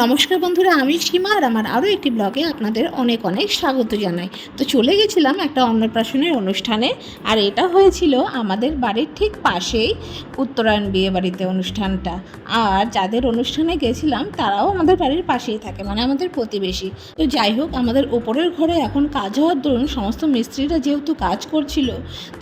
নমস্কার বন্ধুরা, আমি সীমা আর আমার আরও একটি ব্লগে আপনাদের অনেক অনেক স্বাগত জানাই। তো চলে গেছিলাম একটা অন্নপ্রাশনের অনুষ্ঠানে আর এটা হয়েছিল আমাদের বাড়ির ঠিক পাশেই উত্তরায়ণ বিয়ে বাড়িতে অনুষ্ঠানটা। আর যাদের অনুষ্ঠানে গেছিলাম তারাও আমাদের বাড়ির পাশেই থাকে মানে আমাদের প্রতিবেশী। তো যাই হোক, আমাদের ওপরের ঘরে এখন কাজ হওয়ার দরুন সমস্ত মিস্ত্রিরা যেহেতু কাজ করছিল,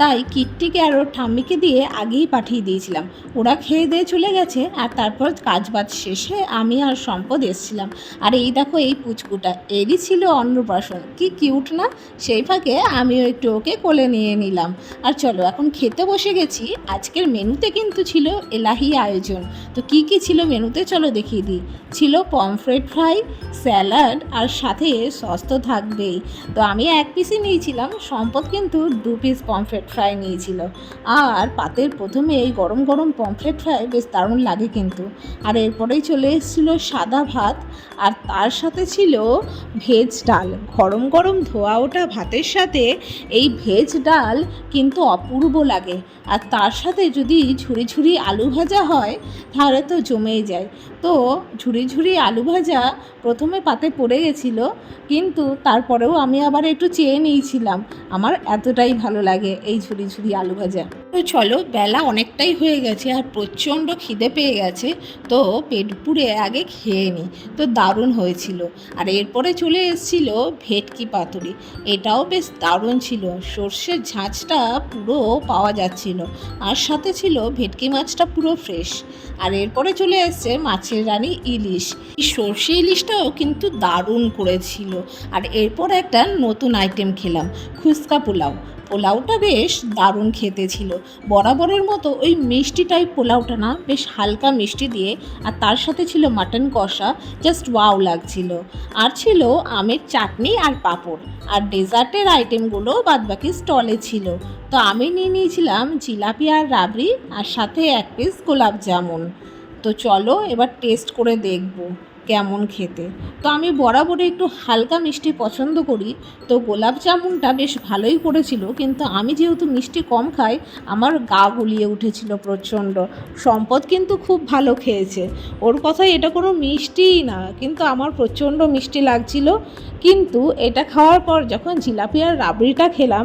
তাই কিটটিকে আর ওর ঠাম্মিকে দিয়ে আগেই পাঠিয়ে দিয়েছিলাম। ওরা খেয়ে দিয়ে চলে গেছে আর তারপর কাজ বাজ শেষে আমি আর সম্পদ এসেছিলাম। আর এই দেখো এই পুচকুটা, এরই ছিল অন্নপ্রাশন। কি কিউট না? সেই ফাঁকে আমিও একটু ওকে কোলে নিয়ে নিলাম। আর চলো, এখন খেতে বসে গেছি। আজকের মেনুতে কিন্তু ছিল এলাহি আয়োজন। তো কি কি ছিল মেনুতে চলো দেখিয়ে দিই। ছিল পমফ্রেট ফ্রাই স্যালাড আর সাথে সস তো থাকবেই। তো আমি এক পিসই নিয়েছিলাম, সম্পদ কিন্তু দু পিস পমফ্রেট ফ্রাই নিয়েছিল। আর পাতের প্রথমে এই গরম গরম পমফ্রেট ফ্রাই বেশ দারুণ লাগে কিন্তু। আর এরপরেই চলে এসেছিল সাদা ভাত, আর তার সাথে ছিল ভেজ ডাল। গরম গরম ধোয়া ওঠা ভাতের সাথে, এই ভেজ ডাল কিন্তু অপূর্ব লাগে। আর তার সাথে যদি ঝুড়ি ঝুড়ি আলু ভাজা হয়, তাহলে তো জমেই যায়। তো ঝুড়ি ঝুড়ি আলু ভাজা প্রথমে পাতে পড়ে গেছিল, কিন্তু তারপরেও আমি আবার একটু চেয়ে নিয়েছিলাম। আমার এতটাই ভালো লাগে এই ঝুড়ি ঝুড়ি আলু ভাজা। তো চলো, বেলা অনেকটাই হয়ে গেছে আর প্রচণ্ড খিদে পেয়ে গেছে, তো পেট পুড়ে আগে খেয়ে নিই তো দারুণ হয়েছিল। আর এরপরে চলে এসেছিল ভেটকি পাতুরি। এটাও বেশ দারুণ ছিল। সর্ষের ঝাঁঝটা পুরো পাওয়া যাচ্ছিল। আর সাথে ছিল ভেটকি মাছটা পুরো ফ্রেশ আর এরপরে চলে এসছে মাছের রানী ইলিশ। এই সর্ষে ইলিশটাও কিন্তু দারুণ করেছিল। আর এরপর একটা নতুন আইটেম খেলাম। খুচকা পোলাও। পোলাওটা বেশ দারুণ খেতে ছিল। বরাবরের মতো ওই মিষ্টি টাইপ পোলাওটা না, বেশ হালকা মিষ্টি দিয়ে আর তার সাথে ছিল মাটন কষা জাস্ট ওয়াও লাগছিল। আর ছিল আমের চাটনি আর পাঁপড়। আর ডেজার্টের আইটেমগুলো বাদবাকি স্টলে ছিল। তো আমি নিয়ে নিয়েছিলাম জিলাপি আর রাবড়ি আর সাথে এক পিস গোলাপ জামুন। তো চলো এবার টেস্ট করে দেখব। কেমন খেতে। তো আমি বরাবরই একটু হালকা মিষ্টি পছন্দ করি। তো গোলাপ জামুনটা বেশ ভালোই করেছিল, কিন্তু আমি যেহেতু মিষ্টি কম খাই, আমার গা গুলিয়ে উঠেছিল প্রচণ্ড। সম্পদ কিন্তু খুব ভালো খেয়েছে। ওর কথায় এটা কোনো মিষ্টিই না, কিন্তু আমার প্রচণ্ড মিষ্টি লাগছিল। কিন্তু এটা খাওয়ার পর যখন জিলাপি আর রাবড়িটা খেলাম,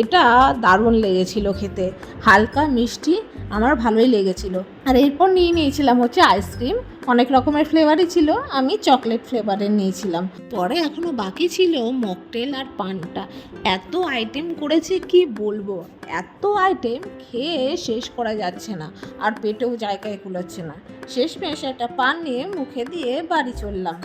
এটা দারুণ লেগেছিল খেতে। হালকা মিষ্টি আমার ভালোই লেগেছিল। আর এরপর নিয়ে নিয়েছিলাম হচ্ছে আইসক্রিম। অনেক রকমের ফ্লেভারই ছিল, আমি চকলেট ফ্লেভারের নিয়েছিলাম। পরে এখনও বাকি ছিল মকটেল আর পানটা। এত আইটেম করেছে কি বলব? এত আইটেম খেয়ে শেষ করা যাচ্ছে না, আর পেটেও জায়গায় কুলাচ্ছে না। শেষমেশ একটা পান নিয়ে মুখে দিয়ে বাড়ি চললাম।